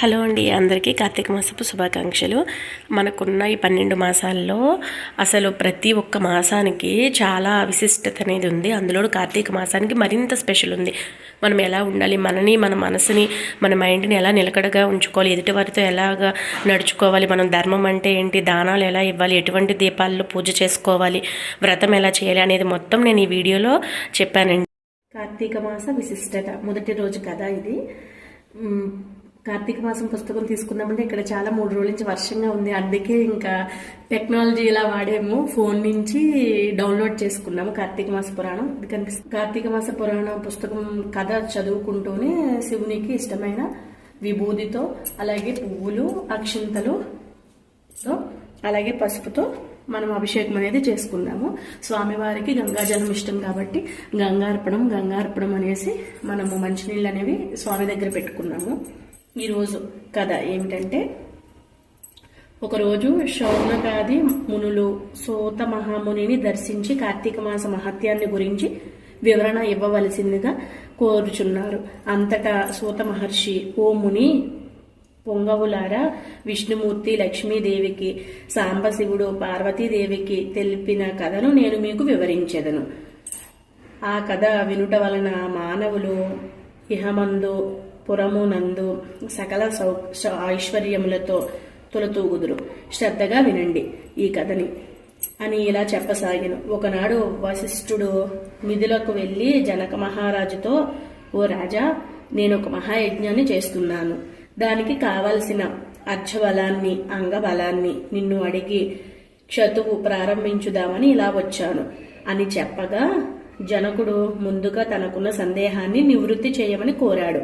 Hello అండి అందరికీ కార్తీక మాసపు శుభాకాంక్షలు. మనకున్న ఈ పన్నెండు మాసాల్లో అసలు ప్రతి ఒక్క మాసానికి చాలా విశిష్టత అనేది ఉంది. అందులో కార్తీక మాసానికి మరింత స్పెషల్ ఉంది. మనం ఎలా ఉండాలి మనని మన మనసుని మన మైండ్ని ఎలా నిలకడగా ఉంచుకోవాలి ఎదుటి వారితో ఎలాగా నడుచుకోవాలి మనం ధర్మం అంటే ఏంటి దానాలు ఎలా ఇవ్వాలి ఎటువంటి దీపాల్లో పూజ చేసుకోవాలి వ్రతం ఎలా చేయాలి అనేది మొత్తం నేను ఈ వీడియోలో చెప్పానండి. కార్తీక మాస విశిష్టత. మొదటి రోజు కదా ఇది. కార్తీక మాసం పుస్తకం తీసుకున్నామంటే ఇక్కడ చాలా మూడు రోజుల నుంచి వర్షంగా ఉంది. అందుకే ఇంకా టెక్నాలజీ ఇలా వాడాము. ఫోన్ నుంచి డౌన్లోడ్ చేసుకున్నాము కార్తీక మాస పురాణం. ఇది కనిపిస్తుంది. కార్తీక మాస పురాణం పుస్తకం కథ చదువుకుంటూనే శివునికి ఇష్టమైన విభూదితో అలాగే పువ్వులు అక్షింతలు అలాగే పసుపుతో మనం అభిషేకం అనేది చేసుకున్నాము. స్వామివారికి గంగాజలం ఇష్టం కాబట్టి గంగార్పణం గంగార్పణం అనేసి మనము మంచినీళ్ళు అనేవి స్వామి దగ్గర పెట్టుకున్నాము. ఈరోజు కథ ఏమిటంటే ఒకరోజు శౌనకాది మునులు సోత మహామునిని దర్శించి కార్తీక మాస మహత్యాన్ని గురించి వివరణ ఇవ్వవలసిందిగా కోరుచున్నారు. అంతటా సూత మహర్షి ఓ ముని పొంగవులారా విష్ణుమూర్తి లక్ష్మీదేవికి సాంబశివుడు పార్వతీదేవికి తెలిపిన కథను నేను మీకు వివరించెదను. ఆ కథ వినుట వలన మానవులు ఇహమందు పురమునందు సకల సౌ ఐశ్వర్యములతో తొలతూగుదురు. శ్రద్ధగా వినండి ఈ కథని. అని ఇలా చెప్పసాగిన. ఒకనాడు వశిష్ఠుడు నిధులకు వెళ్ళి జనక మహారాజుతో ఓ రాజా నేను ఒక మహాయజ్ఞాన్ని చేస్తున్నాను. దానికి కావలసిన అర్చబలాన్ని అంగబలాన్ని నిన్ను అడిగి క్షతువు ప్రారంభించుదామని ఇలా వచ్చాను. అని చెప్పగా జనకుడు ముందుగా తనకున్న సందేహాన్ని నివృత్తి చేయమని కోరాడు.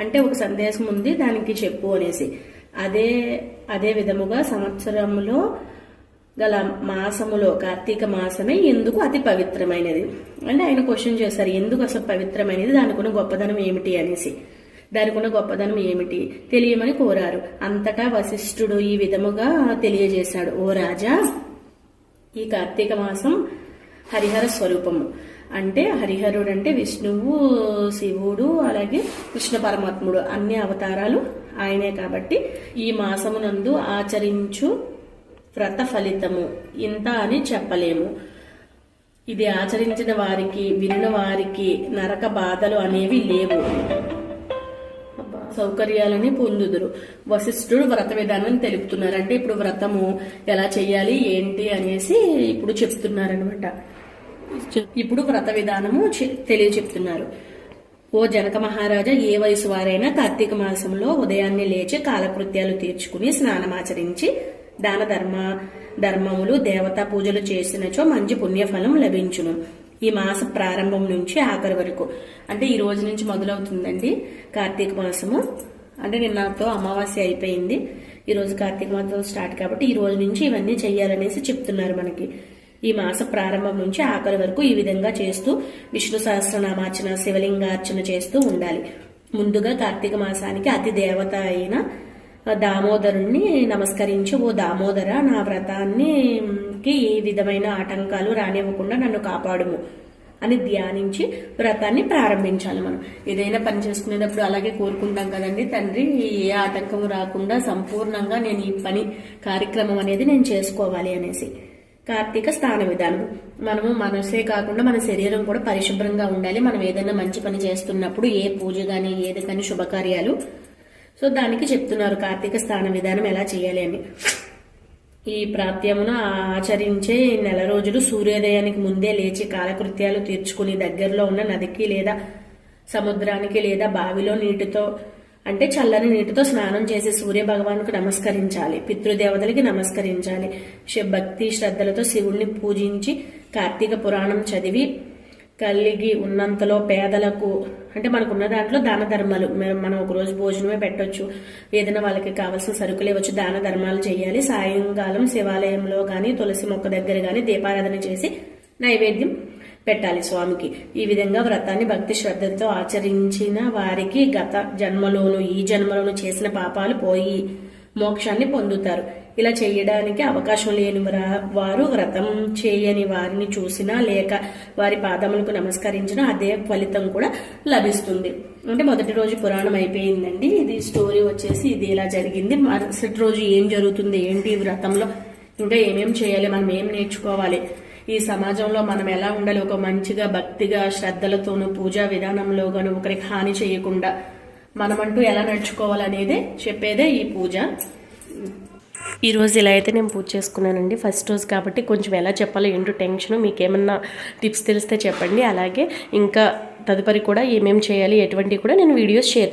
అంటే ఒక సందేశం ఉంది దానికి చెప్పు అనేసి. అదే అదే విధముగా సంవత్సరంలో గల మాసములో కార్తీక మాసమే ఎందుకు అతి పవిత్రమైనది? అంటే ఆయన క్వశ్చన్ చేశారు ఎందుకు అసలు పవిత్రమైనది? దానికి ఉన్న గొప్పదనం ఏమిటి అనేసి. దానికి ఉన్న గొప్పదనం ఏమిటి? తెలియమని కోరారు. అంతటా వశిష్ఠుడు ఈ విధముగా తెలియజేశాడు. ఓ రాజా ఈ కార్తీక మాసం హరిహర స్వరూపము. అంటే హరిహరుడు అంటే విష్ణువు శివుడు అలాగే కృష్ణ పరమాత్ముడు. అన్ని అవతారాలు ఆయనే కాబట్టి ఈ మాసమునందు ఆచరించు వ్రత ఫలితము. ఇంత అని చెప్పలేము. ఇది ఆచరించిన వారికి విన్న వారికి నరక బాధలు అనేవి లేవు. సౌకర్యాలని పొందుదురు. వశిష్ఠుడు వ్రత విధానం తెలుపుతున్నారు అంటే ఇప్పుడు వ్రతము ఎలా చేయాలి ఏంటి అనేసి ఇప్పుడు చెప్తున్నారనమాట ఇప్పుడు వ్రత విధానము తెలియచెప్తున్నారు. ఓ జనక మహారాజా ఏ వయసు వారైనా కార్తీక మాసంలో ఉదయాన్నే లేచి కాలకృత్యాలు తీర్చుకుని స్నానమాచరించి దాన ధర్మ ధర్మములు దేవతా పూజలు చేసినచో మంచి పుణ్యఫలం లభించును. ఈ మాస ప్రారంభం నుంచి ఆఖరి వరకు. అంటే ఈ రోజు నుంచి మొదలవుతుందండి కార్తీక మాసము. అంటే నిన్నతో అమావాస్య అయిపోయింది. ఈ రోజు కార్తీక మాసం స్టార్ట్ కాబట్టి ఈ రోజు నుంచి ఇవన్నీ చెయ్యాలనేసి చెప్తున్నారు మనకి. ఈ మాస ప్రారంభం నుంచి ఆఖరి వరకు ఈ విధంగా చేస్తూ విష్ణు సహస్రనామార్చన శివలింగార్చన చేస్తూ ఉండాలి. ముందుగా కార్తీక మాసానికి అతి దేవత అయిన దామోదరుణ్ణి నమస్కరించి ఓ దామోదర నా వ్రతాన్ని కి ఏ విధమైన ఆటంకాలు రానివ్వకుండా నన్ను కాపాడుము అని ధ్యానించి వ్రతాన్ని ప్రారంభించాలి మనం. ఏదైనా పని చేసుకునేటప్పుడు అలాగే కోరుకుంటాం కదండి తండ్రి ఏ ఆటంకం రాకుండా సంపూర్ణంగా నేను ఈ పని కార్యక్రమం అనేది నేను చేసుకోవాలి అనేసి. కార్తీక స్నాన విధానం మనము మనసే కాకుండా మన శరీరం కూడా పరిశుభ్రంగా ఉండాలి. మనం ఏదైనా మంచి పని చేస్తున్నప్పుడు ఏ పూజ కానీ ఏది కానీ శుభకార్యాలు. సో దానికి చెప్తున్నారు కార్తీక స్నాన విధానం ఎలా చేయాలి అని. ఈ ప్రాప్యమున ఆచరించే నెల రోజులు సూర్యోదయానికి ముందే లేచి కాలకృత్యాలు తీర్చుకుని దగ్గరలో ఉన్న నదికి లేదా సముద్రానికి లేదా బావిలో నీటితో అంటే చల్లని నీటితో స్నానం చేసి సూర్య భగవానుకు నమస్కరించాలి. పితృదేవతలకి నమస్కరించాలి. శి- భక్తి శ్రద్ధలతో శివుణ్ణి పూజించి కార్తీక పురాణం చదివి కలిగి ఉన్నంతలో పేదలకు అంటే మనకున్న దాంట్లో దాన ధర్మాలు మనం ఒక రోజు భోజనమే పెట్టొచ్చు. ఏదైనా వాళ్ళకి కావాల్సిన సరుకులు ఇవ్వచ్చు దాన ధర్మాలు చేయాలి. సాయంకాలం శివాలయంలో కానీ తులసి మొక్క దగ్గర కానీ దీపారాధన చేసి నైవేద్యం పెట్టాలి స్వామికి. ఈ విధంగా వ్రతాన్ని భక్తి శ్రద్ధతో ఆచరించిన వారికి గత జన్మలోను ఈ జన్మలోను చేసిన పాపాలు పోయి మోక్షాన్ని పొందుతారు. ఇలా చేయడానికి అవకాశం లేని వారు వ్రతం చేయని వారిని చూసినా లేక వారి పాదములకు నమస్కరించినా అదే ఫలితం కూడా లభిస్తుంది. అంటే మొదటి రోజు పురాణం అయిపోయిందండి. ఇది స్టోరీ వచ్చేసి ఇది ఇలా జరిగింది. మరుసటి రోజు ఏం జరుగుతుంది ఏంటి వ్రతంలో? ఇంకా ఏమేం చేయాలి? మనం ఏం నేర్చుకోవాలి? ఈ సమాజంలో మనం ఎలా ఉండాలి? ఒక మంచిగా భక్తిగా శ్రద్ధలతోనూ పూజా విధానంలో గాను ఒకరికి హాని చేయకుండా మనమంటూ ఎలా నడుచుకోవాలనేదే చెప్పేదే ఈ పూజ. ఈరోజు ఇలా అయితే నేను పూజ చేసుకున్నానండి. ఫస్ట్ రోజు కాబట్టి కొంచెం ఎలా చెప్పాలో ఏంటో టెన్షన్ మీకు ఏమన్నా టిప్స్ తెలిస్తే చెప్పండి. అలాగే ఇంకా తదుపరి కూడా ఏమేమి చేయాలి ఎటువంటివి కూడా నేను వీడియోస్ షేర్ చేస్తాను.